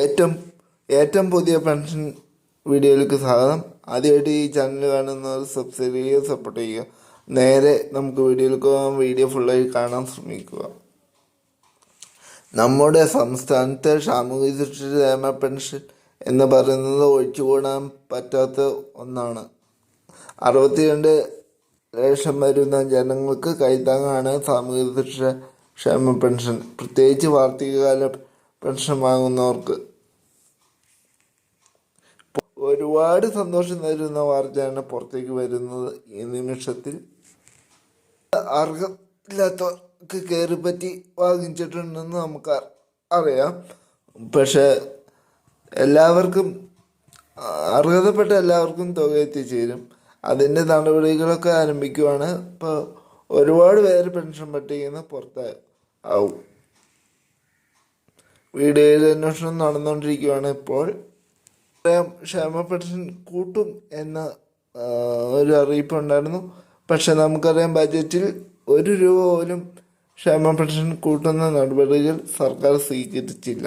ഏറ്റവും ഏറ്റവും പുതിയ പെൻഷൻ വീഡിയോയിലേക്ക് സ്വാഗതം. ആദ്യമായിട്ട് ഈ ചാനൽ കാണുന്നവർ സബ്സ്ക്രൈബ് ചെയ്യുക സപ്പോർട്ട് ചെയ്യുക. നേരെ നമുക്ക് വീഡിയോയിലേക്ക് പോകാം. വീഡിയോ ഫുള്ളായി കാണാൻ ശ്രമിക്കുക. നമ്മുടെ സംസ്ഥാനത്തെ സാമൂഹിക സുരക്ഷാ പെൻഷൻ എന്ന് പറയുന്നത് ഒഴിച്ചുകൂടാൻ പറ്റാത്ത ഒന്നാണ്. അറുപത്തിരണ്ട് ലക്ഷം വരുന്ന ജനങ്ങൾക്ക് കൈത്താങ്ങാണ് സാമൂഹിക സുരക്ഷ ക്ഷേമ പെൻഷൻ. പ്രത്യേകിച്ച് വാർഷികകാല പെൻഷൻ വാങ്ങുന്നവർക്ക്. ഒരുപാട് സന്തോഷം തരുന്ന വാർത്തയാണ് പുറത്തേക്ക് വരുന്നത് ഈ നിമിഷത്തിൽ. അർഹമില്ലാത്തവർക്ക് കയറി പറ്റി വാങ്ങിച്ചിട്ടുണ്ടെന്ന് നമുക്ക് അറിയാം. പക്ഷെ എല്ലാവർക്കും അർഹതപ്പെട്ട എല്ലാവർക്കും തുക എത്തിച്ചേരും. അതിന്റെ നടപടികളൊക്കെ ആരംഭിക്കുവാണ്. ഇപ്പോൾ ഒരുപാട് പേര് പെൻഷൻ പട്ടികയിൽ നിന്ന് ആവും വീഡിയോയിൽ അന്വേഷണം നടന്നുകൊണ്ടിരിക്കുകയാണ് ഇപ്പോൾ. ക്ഷേമ പെൻഷൻ കൂട്ടും എന്ന ഒരു അറിയിപ്പുണ്ടായിരുന്നു. പക്ഷെ നമുക്കറിയാം ബജറ്റിൽ ഒരു രൂപ പോലും ക്ഷേമ പെൻഷൻ കൂട്ടുന്ന നടപടികൾ സർക്കാർ സ്വീകരിച്ചില്ല.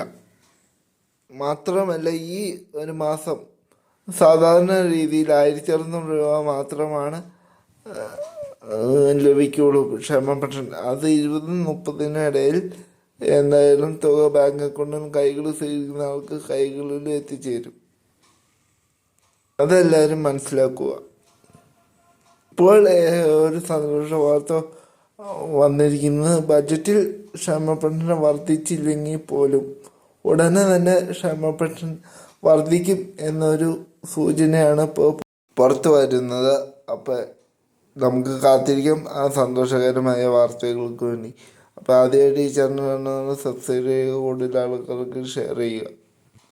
മാത്രമല്ല ഈ ഒരു മാസം സാധാരണ രീതിയിൽ ആയിരത്തി അറുന്നൂറ് രൂപ മാത്രമാണ് ലഭിക്കുകയുള്ളൂ ക്ഷേമ പെൻഷൻ അത് ഇരുപതും മുപ്പതിനും ഇടയിൽ എന്തായാലും തുക ബാങ്ക് അക്കൗണ്ടിൽ കൈകൾ സ്വീകരിക്കുന്ന ആൾക്ക് കൈകളിൽ എത്തിച്ചേരും. അതെല്ലാവരും മനസ്സിലാക്കുക. ഇപ്പോൾ ഒരു സന്തോഷ വാർത്ത വന്നിരിക്കുന്നത് ബജറ്റിൽ ക്ഷമപെൻഷൻ വർദ്ധിച്ചില്ലെങ്കിൽ പോലും ഉടനെ തന്നെ ക്ഷമപെൻഷൻ വർദ്ധിക്കും എന്നൊരു സൂചനയാണ് ഇപ്പോൾ പുറത്തു വരുന്നത്. അപ്പം നമുക്ക് കാത്തിരിക്കാം ആ സന്തോഷകരമായ വാർത്തകൾക്ക് വേണ്ടി. അപ്പോൾ ആദ്യമായിട്ട് ഈ ചാനൽ സബ്സ്ക്രൈബ് ചെയ്യുക കൂടുതൽ ആൾക്കാർക്ക് ഷെയർ ചെയ്യുക.